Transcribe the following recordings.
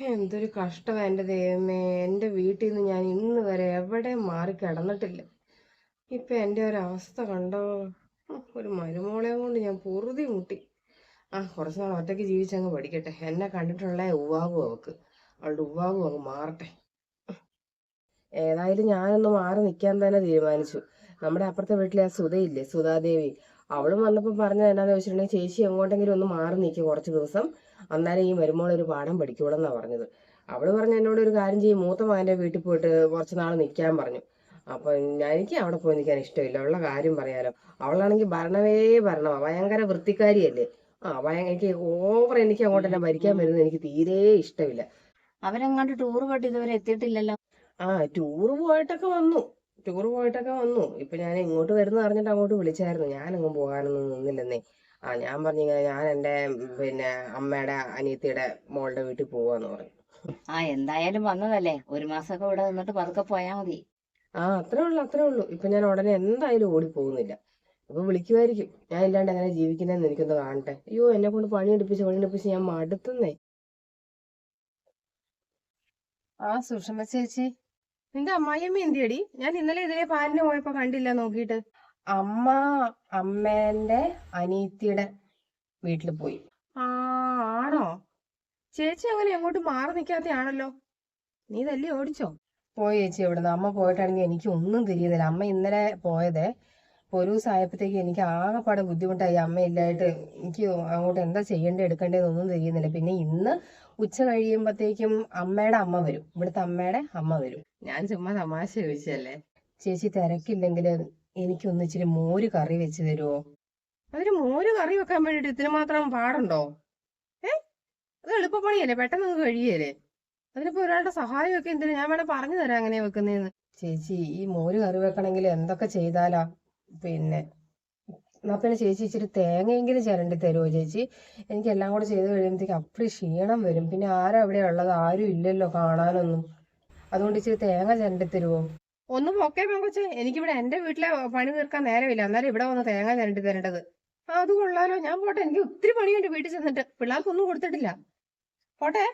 എന്തൊരു കഷ്ടം എന്റെ ദൈവമേ. എന്റെ വീട്ടിൽ നിന്ന് ഞാൻ ഇന്ന് വരെ എവിടെ മാറി കിടന്നിട്ടില്ല. ഇപ്പൊ എന്റെ ഒരു അവസ്ഥ കണ്ടോ? ഒരു മരുമോളെ കൊണ്ട് ഞാൻ പൊറുതി മുട്ടി. ആ കുറച്ച് നാൾ ഒറ്റയ്ക്ക് ജീവിച്ചങ്ങ് പഠിക്കട്ടെ. എന്നെ കണ്ടിട്ടുള്ള ഉവാകും അവക്ക്. അവളുടെ ഉവാകും അങ്ങ് മാറട്ടെ. ഏതായാലും ഞാനൊന്ന് മാറി നിൽക്കാൻ തന്നെ തീരുമാനിച്ചു. നമ്മുടെ അപ്പുറത്തെ വീട്ടിലെ ആ സുധയില്ലേ? സുധാദേവി. അവളും വന്നപ്പോൾ പറഞ്ഞത് എന്നാന്ന് വെച്ചിട്ടുണ്ടെങ്കിൽ ചേച്ചി എങ്ങോട്ടെങ്കിലും ഒന്ന് മാറി നിൽക്കുക കുറച്ച് ദിവസം. അന്നേരം ഈ മരുമോൾ ഒരു പാഠം പഠിക്കോളെന്നാണ് പറഞ്ഞത്. അവൾ പറഞ്ഞ എന്നോട് ഒരു കാര്യം ചെയ്യും മൂത്ത മകന്റെ വീട്ടിൽ പോയിട്ട് കുറച്ച് നാൾ നിൽക്കാൻ പറഞ്ഞു. അപ്പൊ എനിക്ക് അവിടെ പോയി നിൽക്കാൻ ഇഷ്ടമില്ല. ഉള്ള കാര്യം പറയാലോ. അവളാണെങ്കിൽ ഭരണവേ ഭരണമാണ് ഭയങ്കര വൃത്തിക്കാരിയല്ലേ. ആ ഭയങ്കര എനിക്ക് ഓവർ എനിക്ക് അങ്ങോട്ട് തന്നെ ഭരിക്കാൻ വരുന്നത് എനിക്ക് തീരെ ഇഷ്ടമില്ല. അവരെങ്ങാണ്ട് ടൂർ പോയിട്ട് ഇതുവരെ എത്തിയിട്ടില്ലല്ലോ? ആ ടൂർ പോയിട്ടൊക്കെ വന്നു. ടൂർ പോയിട്ടൊക്കെ വന്നു. ഇപ്പൊ ഞാൻ ഇങ്ങോട്ട് വരുന്ന അറിഞ്ഞിട്ട് അങ്ങോട്ട് വിളിച്ചായിരുന്നു. ഞാനങ്ങും പോകാനൊന്നും നിന്നില്ലെന്നേ. ആ ഞാൻ പറഞ്ഞിങ്ങനെ ഞാൻ എന്റെ പിന്നെ അമ്മയുടെ അനിയത്തിയുടെ മോളുടെ വീട്ടിൽ പോവാന്ന് പറഞ്ഞു. ആ എന്തായാലും വന്നതല്ലേ? ഒരു മാസമൊക്കെ ഇവിടെ നിന്നിട്ട് പതുക്കെ പോയാ മതി. ആ അത്രേ ഉള്ളു അത്രേ ഉള്ളു. ഇപ്പൊ ഞാൻ ഉടനെ എന്തായാലും ഓടി പോകുന്നില്ല അപ്പൊ വിളിക്കുമായിരിക്കും. ഞാൻ ഇല്ലാണ്ട് എങ്ങനെ ജീവിക്കുന്നതെന്ന് എനിക്കൊന്ന് കാണട്ടെ. അയ്യോ എന്നെ കൊണ്ട് പണിയെടുപ്പിച്ച് പണിയെടുപ്പിച്ച് ഞാൻ മടുത്തുന്നേ. ആ സുഷമ ചേച്ചി. നിന്റെ അമ്മായിയമ്മ എന്തിയടി? ഞാൻ ഇന്നലെ ഇതിലെ പാലിന് പോയപ്പോ കണ്ടില്ല നോക്കിയിട്ട്. അമ്മ അമ്മേന്റെ അനിയത്തിയുടെ വീട്ടിൽ പോയി. ആ ആണോ? ചേച്ചി അങ്ങനെ എങ്ങോട്ട് മാറി നിൽക്കാത്തയാണല്ലോ നീ തല്ലി ഓടിച്ചോ? പോയി ചേച്ചി ഇവിടുന്ന്. അമ്മ പോയിട്ടാണെങ്കിൽ എനിക്ക് ഒന്നും തിരിയുന്നില്ല. അമ്മ ഇന്നലെ പോയതേ അപ്പൊ ഒരു ദിവസം ആയപ്പോഴത്തേക്ക് എനിക്ക് ആകെപ്പാടെ ബുദ്ധിമുട്ടായി. അമ്മ ഇല്ലായിട്ട് എനിക്ക് അങ്ങോട്ട് എന്താ ചെയ്യേണ്ടത് എടുക്കേണ്ടതെന്നൊന്നും തിരിയുന്നില്ല. പിന്നെ ഇന്ന് ഉച്ച കഴിയുമ്പോഴത്തേക്കും അമ്മയുടെ അമ്മ വരും. ഇവിടുത്തെ അമ്മയുടെ അമ്മ വരും. ഞാൻ ചുമ്മാ തമാശ ചോദിച്ചല്ലേ ചേച്ചി തിരക്കില്ലെങ്കിൽ എനിക്കൊന്ന് ഇച്ചിരി മോര് കറി വെച്ച് തരുമോ അതിന് മോര് കറി വെക്കാൻ വേണ്ടിട്ട് ഇതിന് മാത്രം പാടുണ്ടോ? ഏ? അത് എളുപ്പപ്പണിയല്ലേ? പെട്ടെന്ന് കഴിയല്ലേ? അതിനിപ്പോ ഒരാളുടെ സഹായമൊക്കെ എന്തിനാ? ഞാൻ വേണേ പറഞ്ഞു തരാം അങ്ങനെ വെക്കുന്നേന്ന്. ചേച്ചി ഈ മോര് കറി വെക്കണമെങ്കിൽ എന്തൊക്കെ ചെയ്താലാ? പിന്നെ എന്നാ പിന്നെ ചേച്ചി ഇച്ചിരി തേങ്ങയെങ്കിലും ചിരണ്ടി തരുമോ ചേച്ചി? എനിക്ക് എല്ലാം കൂടെ ചെയ്ത് കഴിയുമ്പോഴത്തേക്ക് അപ്പടി ക്ഷീണം വരും. പിന്നെ ആരാ അവിടെ ഉള്ളത് ആരും ഇല്ലല്ലോ കാണാനൊന്നും. അതുകൊണ്ട് ഇച്ചിരി തേങ്ങ ചിരണ്ടി തരുമോ ഒന്ന് ഓക്കെ പെങ്കൊച്ചെ. എനിക്കിവിടെ എന്റെ വീട്ടിലെ പണി തീർക്കാൻ നേരമില്ല. അന്നേരം ഇവിടെ വന്ന് തേങ്ങ ചിരണ്ടി തരേണ്ടത്. ആ അത് കൊള്ളാലോ. ഞാൻ പോട്ടെ. എനിക്ക് ഒത്തിരി പണിയുണ്ട് വീട്ടിൽ ചെന്നിട്ട്. പിള്ളേർക്കൊന്നും കൊടുത്തിട്ടില്ല. പോട്ടെ.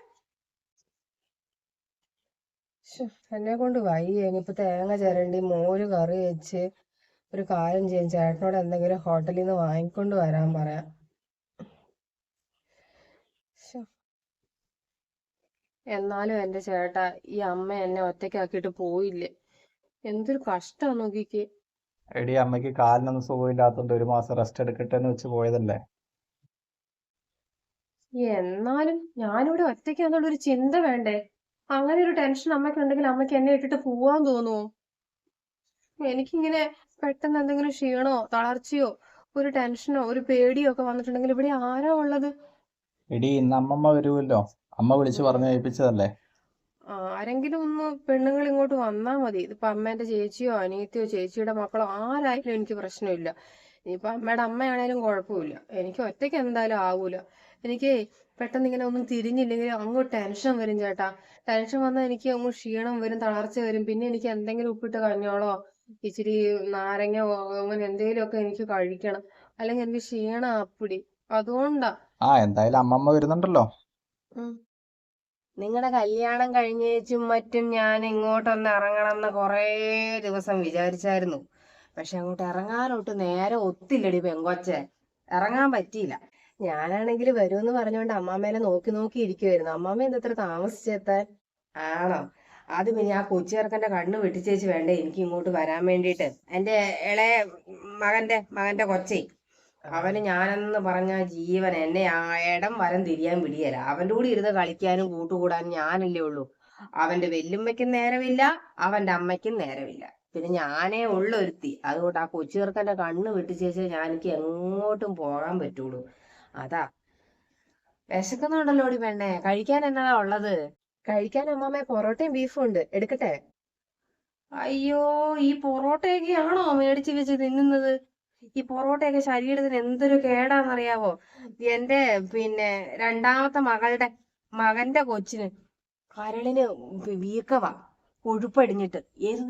എന്നെ കൊണ്ട് വയ്യ. ഇനിയിപ്പോ തേങ്ങ ചിരണ്ടി മോര് കറി വെച്ച് ഒരു കാര്യം ചെയ്യും. ചേട്ടനോട് എന്തെങ്കിലും ഹോട്ടലിൽ നിന്ന് വാങ്ങിക്കൊണ്ട് വരാൻ പറയാം. എന്നാലും എന്റെ ചേട്ടാ ഈ അമ്മ എന്നെ ഒറ്റയ്ക്കാക്കിയിട്ട് പോയില്ലേ? എന്തൊരു കഷ്ടാ നോക്കിക്ക്. എടി അമ്മയ്ക്ക് കാലിനൊന്നും സുഖമില്ലാത്തോണ്ട് ഒരു മാസം റെസ്റ്റ് എടുക്കട്ടെ എന്ന് വെച്ച് പോയതല്ലേ? എന്നാലും ഞാനിവിടെ ഒറ്റയ്ക്കാന്നുള്ള ഒരു ചിന്ത വേണ്ടേ? അങ്ങനെ ഒരു ടെൻഷൻ അമ്മയ്ക്ക് ഉണ്ടെങ്കിൽ അമ്മയ്ക്ക് എന്നെ ഇട്ടിട്ട് പോവാൻ തോന്നുമോ എനിക്കിങ്ങനെ പെട്ടെന്ന് എന്തെങ്കിലും ക്ഷീണോ തളർച്ചയോ ഒരു ടെൻഷനോ ഒരു പേടിയോ ഒക്കെ വന്നിട്ടുണ്ടെങ്കിൽ ഇവിടെ ആരാ ഉള്ളത്? എടി ഇന്ന് അമ്മമ്മ വരുമല്ലോ അമ്മ വിളിച്ചു പറഞ്ഞു ഏൽപ്പിച്ചതല്ലേ? ആരെങ്കിലും ഒന്ന് പെണ്ണുങ്ങൾ ഇങ്ങോട്ട് വന്നാ മതി. ഇതിപ്പോ അമ്മേന്റെ ചേച്ചിയോ അനിയത്തിയോ ചേച്ചിയുടെ മക്കളോ ആരായാലും എനിക്ക് പ്രശ്നമില്ല. ഇനിയിപ്പോ അമ്മയുടെ അമ്മയാണേലും കുഴപ്പമില്ല. എനിക്ക് ഒറ്റയ്ക്ക് എന്തായാലും ആവൂല. എനിക്ക് പെട്ടെന്ന് ഇങ്ങനെ ഒന്നും തിരിഞ്ഞില്ലെങ്കിൽ അങ്ങ് ടെൻഷൻ വരും ചേട്ടാ. ടെൻഷൻ വന്നാൽ എനിക്ക് അങ്ങ് ക്ഷീണം വരും തളർച്ച വരും. പിന്നെ എനിക്ക് എന്തെങ്കിലും ഉപ്പിട്ട് കഞ്ഞോളോ ഇച്ചിരി നാരങ്ങ അങ്ങനെ എന്തെങ്കിലും ഒക്കെ എനിക്ക് കഴിക്കണം. അല്ലെങ്കിൽ എനിക്ക് ക്ഷീണം അപ്പിടി. അതുകൊണ്ടാ. ആ എന്തായാലും അമ്മമ്മ വരുന്നുണ്ടല്ലോ. നിങ്ങളുടെ കല്യാണം കഴിഞ്ഞേച്ചും മറ്റും ഞാൻ ഇങ്ങോട്ടൊന്ന് ഇറങ്ങണം എന്ന് കുറേ ദിവസം വിചാരിച്ചായിരുന്നു. പക്ഷെ അങ്ങോട്ട് ഇറങ്ങാനോട്ട് നേരെ ഒത്തില്ലടി പെങ്കൊച്ചെ. ഇറങ്ങാൻ പറ്റിയില്ല. ഞാനാണെങ്കിൽ വരുമെന്ന് പറഞ്ഞുകൊണ്ട് അമ്മാമ്മേനെ നോക്കി നോക്കി ഇരിക്കുവായിരുന്നു. അമ്മാമ്മ എന്തത്ര താമസിച്ചെത്താൻ? ആണോ? അത് പിന്നെ ആ കൊച്ചു ചെറുക്കന്റെ കണ്ണ് വെട്ടിച്ചേച്ച് വേണ്ടേ എനിക്ക് ഇങ്ങോട്ട് വരാൻ വേണ്ടിയിട്ട്. എന്റെ ഇളയ മകന്റെ മകന്റെ കൊച്ചേ അവന് ഞാനെന്ന് പറഞ്ഞ ജീവൻ എന്നെ ആ ഇടം വരം തിരിയാൻ പിടിയല്ല. അവന്റെ കൂടെ ഇരുന്ന് കളിക്കാനും കൂട്ടുകൂടാനും ഞാനല്ലേ ഉള്ളൂ. അവന്റെ വെല്ലുമ്മയ്ക്കും നേരമില്ല അവന്റെ അമ്മയ്ക്കും നേരമില്ല. പിന്നെ ഞാനേ ഉള്ള ഒരുത്തി. അതുകൊണ്ട് ആ കൊച്ചു ചെറുക്കന്റെ കണ്ണ് വെട്ടിച്ചേച്ച് ഞാൻ എനിക്ക് എങ്ങോട്ടും പോകാൻ പറ്റുള്ളൂ. അതാ. വിശക്കുന്നുണ്ടല്ലോ പെണ്ണെ? കഴിക്കാൻ എന്നതാ ഉള്ളത്? കഴിക്കാൻ അമ്മാമ്മ പൊറോട്ടയും ബീഫും ഉണ്ട്. എടുക്കട്ടെ? അയ്യോ ഈ പൊറോട്ടയൊക്കെയാണോ മേടിച്ച് വെച്ച് തിന്നുന്നത്? ഈ പൊറോട്ടയൊക്കെ ശരീരത്തിന് എന്തൊരു കേടാന്നറിയാവോ? എന്റെ പിന്നെ രണ്ടാമത്തെ മകളുടെ മകന്റെ കൊച്ചിന് കരളിന് വീക്കവാ കൊഴുപ്പടിഞ്ഞിട്ട്. ഏത്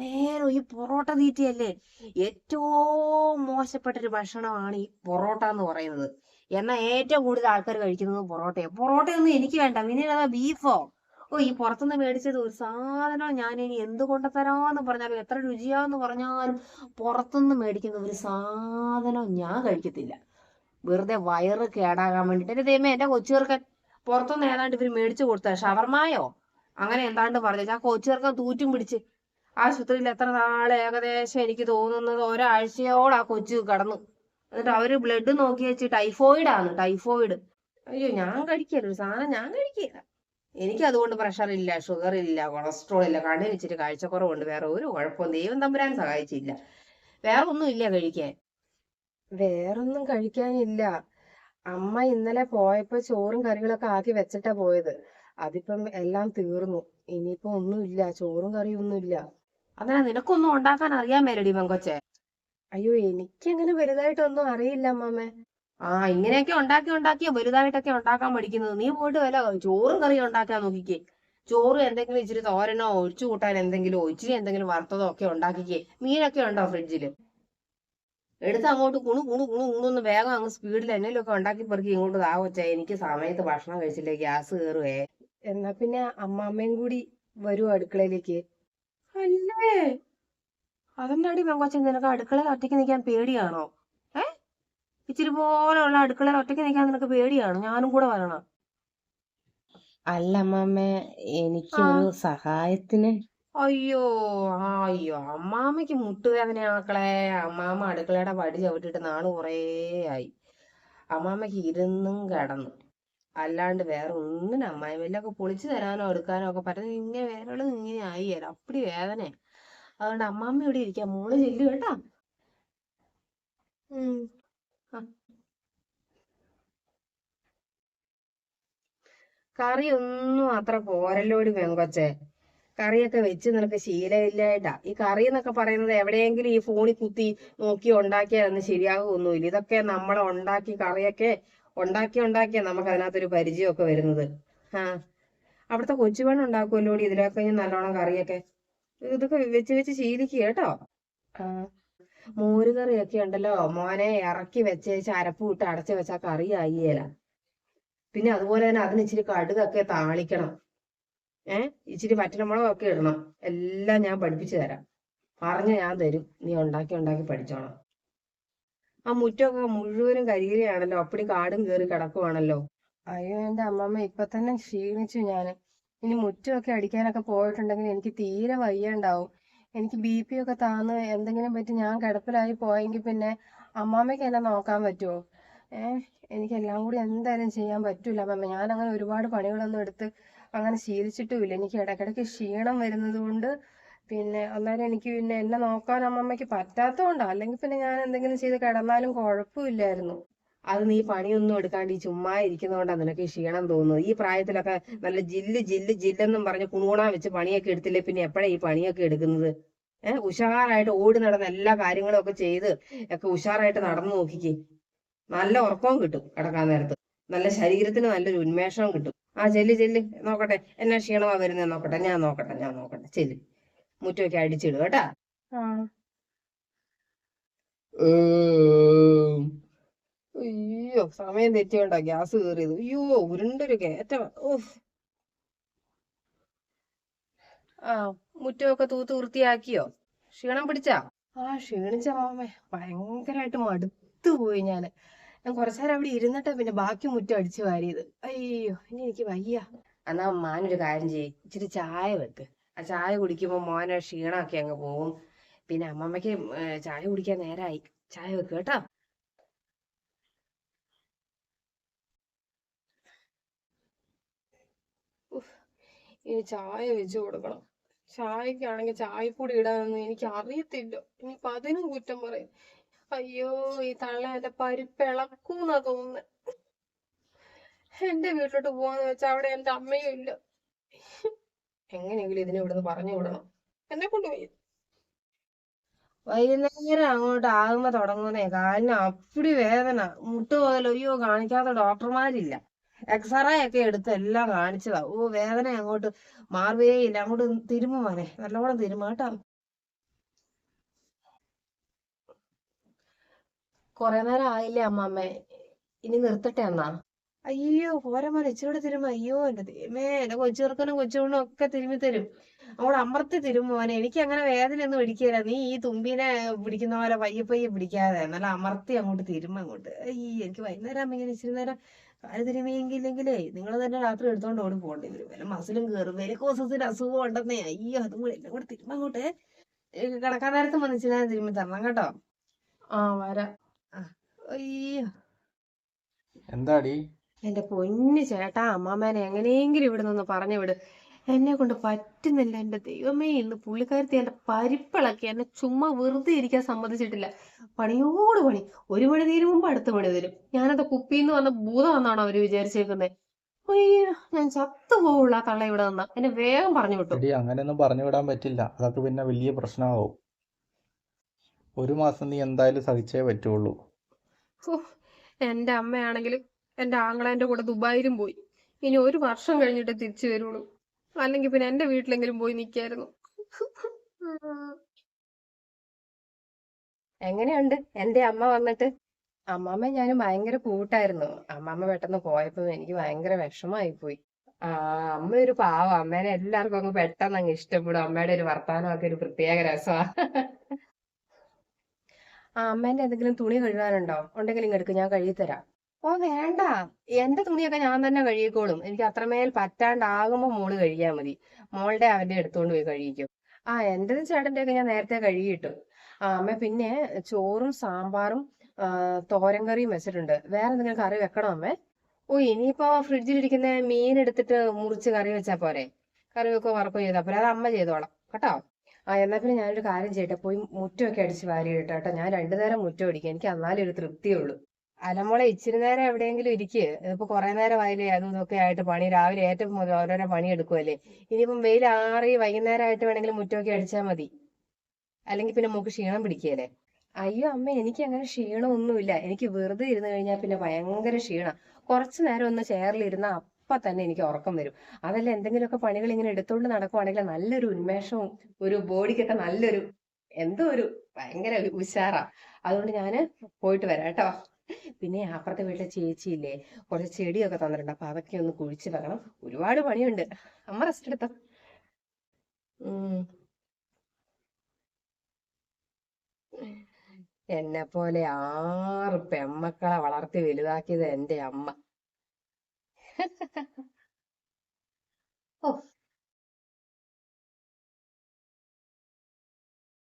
ഈ പൊറോട്ട തീറ്റയല്ലേ? ഏറ്റവും മോശപ്പെട്ട ഒരു ഭക്ഷണമാണ് ഈ പൊറോട്ട എന്ന് പറയുന്നത്. എന്നാൽ ഏറ്റവും കൂടുതൽ ആൾക്കാർ കഴിക്കുന്നത് പൊറോട്ടയാണ് പൊറോട്ടയൊന്നും എനിക്ക് വേണ്ട. പിന്നെ ബീഫോ ഓ ഈ പുറത്തുനിന്ന് മേടിച്ചത് ഒരു സാധനം ഞാൻ ഇനി എന്ത് കൊണ്ടുതരാന്ന് പറഞ്ഞാലും എത്ര രുചിയാന്ന് പറഞ്ഞാലും പുറത്തുനിന്ന് മേടിക്കുന്ന ഒരു സാധനം ഞാൻ കഴിക്കത്തില്ല. വെറുതെ വയറ് കേടാകാൻ വേണ്ടിട്ട്. എന്റെ ദൈവമേ എന്റെ കൊച്ചുകർക്ക് പുറത്തുനിന്ന് ഏതാണ്ട് ഇവർ മേടിച്ചു കൊടുത്ത ഷവർമായോ? അങ്ങനെ എന്താണ്ട് പറഞ്ഞു ആ കൊച്ചുചെറുക്കൻ തൂറ്റും പിടിച്ച് ആശുപത്രിയിൽ എത്ര നാളെ ഏകദേശം എനിക്ക് തോന്നുന്നത് ഒരാഴ്ചയോട് ആ കൊച്ചു കടന്നു. എന്നിട്ട് അവർ ബ്ലഡ് നോക്കി വെച്ച് ടൈഫോയിഡ് ആണ് ടൈഫോയിഡ് അയ്യോ ഞാൻ കഴിക്കില്ല സാധനം ഞാൻ കഴിക്കില്ല. എനിക്ക് അതുകൊണ്ട് പ്രഷർ ഇല്ല ഷുഗർ ഇല്ല കൊളസ്ട്രോൾ ഇല്ല കണ്ണിന് ഇച്ചിരി കാഴ്ചക്കുറവുണ്ട്. വേറെ ഒരു കുഴപ്പവും ദൈവം തമ്പുരാൻ സഹായിച്ചില്ല. വേറെ ഒന്നും ഇല്ല കഴിക്കാൻ. വേറൊന്നും കഴിക്കാനില്ല. അമ്മ ഇന്നലെ പോയപ്പോ ചോറും കറികളൊക്കെ ആക്കി വെച്ചിട്ടാ പോയത്. അതിപ്പം എല്ലാം തീർന്നു. ഇനിയിപ്പോ ഒന്നുമില്ല. ചോറും കറിയും ഒന്നുമില്ല അങ്ങനെ നിനക്കൊന്നും ഉണ്ടാക്കാൻ അറിയാൻ മേലടി മങ്കൊച്ചെ. അയ്യോ എനിക്കങ്ങനെ വലുതായിട്ടൊന്നും അറിയില്ല അമ്മാമ്മേ ആ ഇങ്ങനെയൊക്കെ ഉണ്ടാക്കി ഉണ്ടാക്കിയ വലുതായിട്ടൊക്കെ ഉണ്ടാക്കാൻ പഠിക്കുന്നത്. നീ പോയിട്ട് വല്ല ചോറും കറിയും ഉണ്ടാക്കാൻ നോക്കിക്കേ. ചോറ് എന്തെങ്കിലും ഇച്ചിരി തോരനോ ഒഴിച്ചു കൂട്ടാൻ എന്തെങ്കിലും ഇച്ചിരി എന്തെങ്കിലും വറുത്തതോ ഒക്കെ ഉണ്ടാക്കിക്കേ. മീനൊക്കെ ഉണ്ടോ ഫ്രിഡ്ജിൽ? എടുത്ത് അങ്ങോട്ട് കുണു കുണു കുണു കുണുന്ന് വേഗം അങ്ങ് സ്പീഡിൽ എന്നേലൊക്കെ ഉണ്ടാക്കി പെറുക്കി ഇങ്ങോട്ട് താവച്ചാ എനിക്ക് സമയത്ത് ഭക്ഷണം കഴിച്ചില്ലേ ഗ്യാസ് കയറുവേ എന്നാ പിന്നെ അമ്മാമ്മയും കൂടി വരൂ അടുക്കളയിലേക്ക്. അല്ലേ? അതെന്താടി പെങ്കൊച്ചൻ നിനക്ക് അടുക്കളയിൽ ഒറ്റയ്ക്ക് നിൽക്കാൻ പേടിയാണോ? ഇച്ചിരി പോലെയുള്ള അടുക്കള ഒറ്റയ്ക്ക് നിൽക്കാൻ നിനക്ക് പേടിയാണ്? ഞാനും കൂടെ വരണം. അല്ല അമ്മാമ്മേ എനിക്കൊരു സഹായത്തിന്. അയ്യോ അയ്യോ. അമ്മാമ്മയ്ക്ക് മുട്ടുവേദന മക്കളെ. അമ്മാമ്മ അടുക്കളയുടെ വടി ചവിട്ടിട്ട് നാൾ കുറേ ആയി. അമ്മാമ്മയ്ക്ക് ഇരുന്നും കിടന്നു. അല്ലാണ്ട് വേറെ ഒന്നിനും അമ്മായി വല്ലൊക്കെ പൊളിച്ചു തരാനോ എടുക്കാനോ ഒക്കെ പറ്റുന്ന ഇങ്ങനെ വേറെ ഇങ്ങനെ ആയി. തരാം അപ്പടി വേദന അതുകൊണ്ട് അമ്മാമ്മ ഇവിടെ ഇരിക്കാം. മോൾ ചെല്ലു കേട്ടാ. കറിയൊന്നും അത്ര പോരല്ലോടി പെങ്കൊച്ചെ. കറിയൊക്കെ വെച്ച് നിനക്ക് ശീലമില്ലായിട്ടാ. ഈ കറി എന്നൊക്കെ പറയുന്നത് എവിടെയെങ്കിലും ഈ ഫോണിൽ കുത്തി നോക്കി ഉണ്ടാക്കിയാലൊന്നും ശരിയാകുമൊന്നുമില്ല ഇതൊക്കെ നമ്മൾ ഉണ്ടാക്കി കറിയൊക്കെ ഉണ്ടാക്കി ഉണ്ടാക്കിയാ നമുക്ക് അതിനകത്തൊരു പരിചയമൊക്കെ വരുന്നത്. ആ. അവിടുത്തെ കൊച്ചുപെണ്ണ് ഉണ്ടാക്കുമല്ലോടി ഇതിലൊക്കെ നല്ലോണം കറിയൊക്കെ. ഇതൊക്കെ വെച്ച് വെച്ച് ശീലിക്കുക കേട്ടോ. ആ. മോരുകറിയൊക്കെ ഉണ്ടല്ലോ. മോനെ ഇറക്കി വെച്ചേച്ച് അരപ്പ് വിട്ട് അടച്ചു വെച്ചാൽ കറി ആയില്ല പിന്നെ അതുപോലെ തന്നെ അതിന് ഇച്ചിരി കടുകൊക്കെ താളിക്കണം. ഏ? ഇച്ചിരി വറ്റൽമുളകൊക്കെ ഇടണം. എല്ലാം ഞാൻ പഠിപ്പിച്ചു തരാം. പറഞ്ഞു ഞാൻ തരും. നീ ഉണ്ടാക്കി ഉണ്ടാക്കി പഠിച്ചോണം ആ മുറ്റമൊക്കെ മുഴുവനും കരിയിലയാണല്ലോ. അപ്പടി കാടും കയറി കിടക്കുവാണല്ലോ. അയ്യോ എന്റെ അമ്മമ്മ ഇപ്പൊ തന്നെ ക്ഷീണിച്ചു ഞാൻ. ഇനി മുറ്റമൊക്കെ അടിക്കാനൊക്കെ പോയിട്ടുണ്ടെങ്കിൽ എനിക്ക് തീരെ വയ്യണ്ടാവും എനിക്ക് ബി പി ഒക്കെ താന്ന് എന്തെങ്കിലും പറ്റി ഞാൻ കിടപ്പിലായി പോയെങ്കിൽ പിന്നെ അമ്മാമ്മയ്ക്ക് എന്നെ നോക്കാൻ പറ്റുമോ ഏഹ് എനിക്ക് എല്ലാം കൂടി എന്തായാലും ചെയ്യാൻ പറ്റൂല അമ്മേ ഞാൻ അങ്ങനെ ഒരുപാട് പണികളൊന്നും എടുത്ത് അങ്ങനെ ശീലിച്ചിട്ടുമില്ല. എനിക്ക് ഇടയ്ക്കിടയ്ക്ക് ക്ഷീണം വരുന്നത് കൊണ്ട് പിന്നെ അന്നേരം എനിക്ക് പിന്നെ എന്നെ നോക്കാൻ അമ്മമ്മയ്ക്ക് പറ്റാത്തതുകൊണ്ടാണ് അല്ലെങ്കിൽ പിന്നെ ഞാൻ എന്തെങ്കിലും ചെയ്ത് കിടന്നാലും കുഴപ്പമില്ലായിരുന്നു. അത് നീ പണിയൊന്നും എടുക്കാണ്ട് ഈ ചുമ്മാ ഇരിക്കുന്നതുകൊണ്ടാണ് നിനക്ക് ക്ഷീണം തോന്നുന്നത്. ഈ പ്രായത്തിലൊക്കെ നല്ല ജില്ല് ജില്ല് ജില്ലെന്നും പറഞ്ഞ് കുണുകുണാ വെച്ച് പണിയൊക്കെ എടുത്തില്ലേ? പിന്നെ എപ്പോഴാ ഈ പണിയൊക്കെ എടുക്കുന്നത്? ഏഹ് ഉഷാറായിട്ട് ഓടി നടന്ന എല്ലാ കാര്യങ്ങളും ഒക്കെ ചെയ്ത് ഒക്കെ ഉഷാറായിട്ട് നടന്നു നോക്കിക്കേ. നല്ല ഉറക്കവും കിട്ടും കിടക്കാൻ നേരത്ത്. നല്ല ശരീരത്തിന് നല്ലൊരു ഉന്മേഷവും കിട്ടും. ആ ചെല്ല് ചെല്ല്. നോക്കട്ടെ. എന്നാ ക്ഷീണമാ വരുന്നേ? നോക്കട്ടെ. ഞാൻ നോക്കട്ടെ ഞാൻ നോക്കട്ടെ. ചെല്ല്. മുറ്റമൊക്കെ അടിച്ചിടും കേട്ടാ. അയ്യോ സമയം തെറ്റിയോണ്ടാ ഗ്യാസ് കയറിയത് അയ്യോ ഉരുണ്ടൊരു കയറ്റം. ഓഹ് ആ മുറ്റമൊക്കെ തൂത്ത് വൃത്തിയാക്കിയോ? ക്ഷീണം പിടിച്ചാ? ആ ക്ഷീണിച്ച മാമേ. ഭയങ്കരമായിട്ട് മടുത്തു പോയി ഞാൻ. ഞാൻ കുറച്ചേരം അവിടെ ഇരുന്നിട്ടാ പിന്നെ ബാക്കി മുറ്റം അടിച്ചു വാരിയത്. അയ്യോ ഇനി എനിക്ക് വയ്യ. എന്നാ മാനൊരു കാര്യം ചെയ്യ്. ഇച്ചിരി ചായ വെക്ക്. ആ ചായ കുടിക്കുമ്പോ മോനെ ക്ഷീണമൊക്കെ അങ്ങ് പോവും. പിന്നെ അമ്മമ്മയ്ക്ക് ഏ, ചായ കുടിക്കാൻ നേരായി. ചായ വെക്ക് കേട്ടോ. ഇനി ചായ വെച്ച് കൊടുക്കണം. ചായക്കാണെങ്കിൽ ചായപ്പൊടി ഇടാനൊന്നും എനിക്ക് അറിയത്തില്ല ഇനിയിപ്പൊ അതിനും കുറ്റം പറയും. അയ്യോ ഈ തള്ള എന്റെ പരിപ്പ് ഇളക്കൂന്നാ തോന്നുന്നത് എന്റെ വീട്ടിലോട്ട് പോവാന്ന് വെച്ചാ അവിടെ എന്റെ അമ്മയും ഇല്ല. എങ്ങനെയെങ്കിലും ഇതിനെ ഇവിടുന്ന് പറഞ്ഞു വിടണം. എന്നെ കൊണ്ടുപോയി വൈകുന്നേരം അങ്ങോട്ട് ആകുമ്പോ തുടങ്ങുന്നേ. കാലിന് അപ്പടി വേദന. മുട്ട് മുതൽ അയ്യോ കാണിക്കാത്ത ഡോക്ടർമാരില്ല. എക്സ്റേ ഒക്കെ എടുത്ത് എല്ലാം കാണിച്ചതാ. ഓ വേദന അങ്ങോട്ട്. മാറുകയേ ഇല്ല. അങ്ങോട്ട് തിരുമ്മ മോനെ. നല്ലോണം തിരുമ്മ കേട്ടോ. കൊറേ നേരം ആയില്ലേ അമ്മാമ്മേ ഇനി നിർത്തട്ടെ എന്നാ? അയ്യോ പോരാ മോനെ. ഇച്ചിരൂടെ തിരുമ. അയ്യോ എന്റെ ദൈവമേ. എന്റെ കൊച്ചുചെറുക്കനും കൊച്ചുകൊണ്ടും ഒക്കെ തിരുമ്മി തരും. അവിടെ അമർത്തി തരും മോനെ. എനിക്ക് അങ്ങനെ വേദന ഒന്നും പിടിക്കില്ല നീ ഈ തുമ്പിനെ പിടിക്കുന്ന പോലെ പയ്യെ പയ്യെ പിടിക്കാതെ. നല്ല അമർത്തി അങ്ങോട്ട് തിരുമ അങ്ങോട്ട്. അയ്യ എനിക്ക് വൈകുന്നേരം ഇങ്ങനെ ഇച്ചിരി നേരം കാൽ തിരുമിയെങ്കിലെങ്കിലേ നിങ്ങൾ തന്നെ രാത്രി എടുത്തോണ്ട് ഓടി പോകേണ്ടി വരും. വല്ല മസിലും കയറും വെരിക്കോസത്തിന് അസുഖം ഉണ്ടെന്നേ. അയ്യോ അതും കൂടെ എല്ലാം കൂടെ തിരുമ്മ അങ്ങോട്ടെ. കിടക്കാൻ നേരത്ത് വന്ന് ഇച്ചിരി തരണം കേട്ടോ. ആ വരാ. അയ്യോ. എന്താടി? എന്റെ പൊന്നു ചേട്ടാ അമ്മാമേനെ എങ്ങനെയെങ്കിലും ഇവിടെ നിന്ന് പറഞ്ഞു വിട്. എന്നെ കൊണ്ട് പറ്റുന്നില്ല. എന്റെ ദൈവമേ എന്ന് പുള്ളിക്കാരത്തി എന്റെ പരിപ്പിളക്കി എന്നെ ചുമ്മാ വെറുതെ ഇരിക്കാൻ സമ്മതിച്ചിട്ടില്ല. പണിയോട് പണി. ഒരു മണി തീരും മുമ്പ് അടുത്ത മണി തരും ഞാനത് കുപ്പിന്ന് വന്ന ഭൂതമാണെന്നാണോ അവർ വിചാരിച്ചേക്കുന്നത് അയ്യോ ഞാൻ ചത്തു പോവുള്ള തള്ള ഇവിടെ നിന്ന. എന്നെ വേഗം പറഞ്ഞു വിട്ടു. ശരി അങ്ങനെയൊന്നും പറഞ്ഞു വിടാൻ പറ്റില്ല. അതൊക്കെ പിന്നെ വലിയ പ്രശ്നമാവും. ഒരു മാസം നീ എന്തായാലും സഹിച്ചേ പറ്റുള്ളൂ. ഹോ, എന്റെ അമ്മയാണെങ്കിൽ എന്റെ ആങ്ങളേന്റെ കൂടെ ദുബായിലും പോയി. ഇനി ഒരു വർഷം കഴിഞ്ഞിട്ട് തിരിച്ചു വരുള്ളൂ. അല്ലെങ്കിൽ പിന്നെ എന്റെ വീട്ടിലെങ്കിലും പോയി നിൽക്കായിരുന്നു എങ്ങനെയുണ്ട്? എന്റെ അമ്മ വന്നിട്ട്? അമ്മാമ്മ ഞാനും ഭയങ്കര കൂട്ടായിരുന്നു. അമ്മാമ്മ പെട്ടെന്ന് പോയപ്പോ എനിക്ക് ഭയങ്കര വിഷമായി പോയി ആ അമ്മ ഒരു പാവം. അമ്മേനെ എല്ലാവർക്കും അങ്ങ് പെട്ടെന്ന് അങ്ങ് ഇഷ്ടപ്പെടും. അമ്മയുടെ ഒരു വർത്താനമൊക്കെ ഒരു പ്രത്യേക രസമാ. ആ അമ്മേന്റെ എന്തെങ്കിലും തുണി കഴുകാനുണ്ടോ? ഉണ്ടെങ്കിൽ ഇങ്ങെടുക്ക് ഞാൻ കഴുകി തരാം ഓ വേണ്ട. എന്റെ തുണിയൊക്കെ ഞാൻ തന്നെ കഴുകിക്കോളും. എനിക്ക് അത്രമേൽ പറ്റാണ്ടാകുമ്പോ മോൾ കഴുകിയാ മതി. മോളുടെ അവന്റെ എടുത്തോണ്ട് പോയി കഴുകിക്കും. ആ എന്റേതും ചേട്ടന്റെ ഒക്കെ ഞാൻ നേരത്തെ കഴുകിയിട്ടു. ആ അമ്മ പിന്നെ ചോറും സാമ്പാറും തോരൻ കറിയും വെച്ചിട്ടുണ്ട്. വേറെ എന്തെങ്കിലും കറി വെക്കണോ അമ്മേ? ഓ ഇനിയിപ്പോ ഫ്രിഡ്ജിലിരിക്കുന്ന മീൻ എടുത്തിട്ട് മുറിച്ച് കറി വെച്ചാ പോരെ. കറി വെക്കോ വറക്കോ ചെയ്താ. പോരെ അത് അമ്മ ചെയ്തോളാം. കേട്ടോ? ആ എന്നാ പിന്നെ ഞാനൊരു കാര്യം ചെയ്യട്ടെ. പോയി മുറ്റമൊക്കെ അടിച്ച് വാരി ഇട്ടോ കേട്ടോ. ഞാൻ രണ്ടു നേരം മുറ്റം അടിക്കും. എനിക്ക് എന്നാലും ഒരു തൃപ്തിയുള്ളൂ അലമോളെ ഇച്ചിരി നേരം എവിടെയെങ്കിലും ഇരിക്കുക ഇതിപ്പോ കുറെ നേരം ആയില്ലേ അതും ഇതൊക്കെ ആയിട്ട് പണി. രാവിലെ ഏറ്റവും മുതൽ ഓരോരോ പണി എടുക്കുമല്ലേ ഇനിയിപ്പം വെയിൽ ആറി വൈകുന്നേരം ആയിട്ട് വേണമെങ്കിൽ മുറ്റമൊക്കെ അടിച്ചാൽ മതി. അല്ലെങ്കിൽ പിന്നെ നമുക്ക് ക്ഷീണം പിടിക്കുകയല്ലേ അയ്യോ അമ്മ എനിക്ക് അങ്ങനെ ക്ഷീണമൊന്നുമില്ല. എനിക്ക് വെറുതെ ഇരുന്ന് കഴിഞ്ഞാൽ പിന്നെ ഭയങ്കര ക്ഷീണം. കുറച്ചു നേരം ഒന്ന് ചെയറിലിരുന്ന അപ്പൊ തന്നെ എനിക്ക് ഉറക്കം വരും. അതല്ല എന്തെങ്കിലുമൊക്കെ പണികൾ ഇങ്ങനെ എടുത്തോണ്ട് നടക്കുവാണെങ്കിൽ നല്ലൊരു ഉന്മേഷവും ഒരു ബോഡിക്കൊക്കെ നല്ലൊരു എന്തോ ഒരു ഭയങ്കര ഉഷാറാ. അതുകൊണ്ട് ഞാൻ പോയിട്ട് വരാം കേട്ടോ. പിന്നെ അപ്പുറത്തെ വീട്ടിലെ ചേച്ചിയില്ലേ കുറച്ച് ചെടിയൊക്കെ തന്നിട്ടുണ്ട്. അപ്പൊ അതൊക്കെ ഒന്ന് കുഴിച്ച് വെക്കണം. ഒരുപാട് പണിയുണ്ട്. അമ്മ റെസ്റ്റ് എടുത്തോ? എന്നെ പോലെ ആറ് പെമ്മക്കളെ വളർത്തി വലുതാക്കിയത് എന്റെ അമ്മ. ഓ.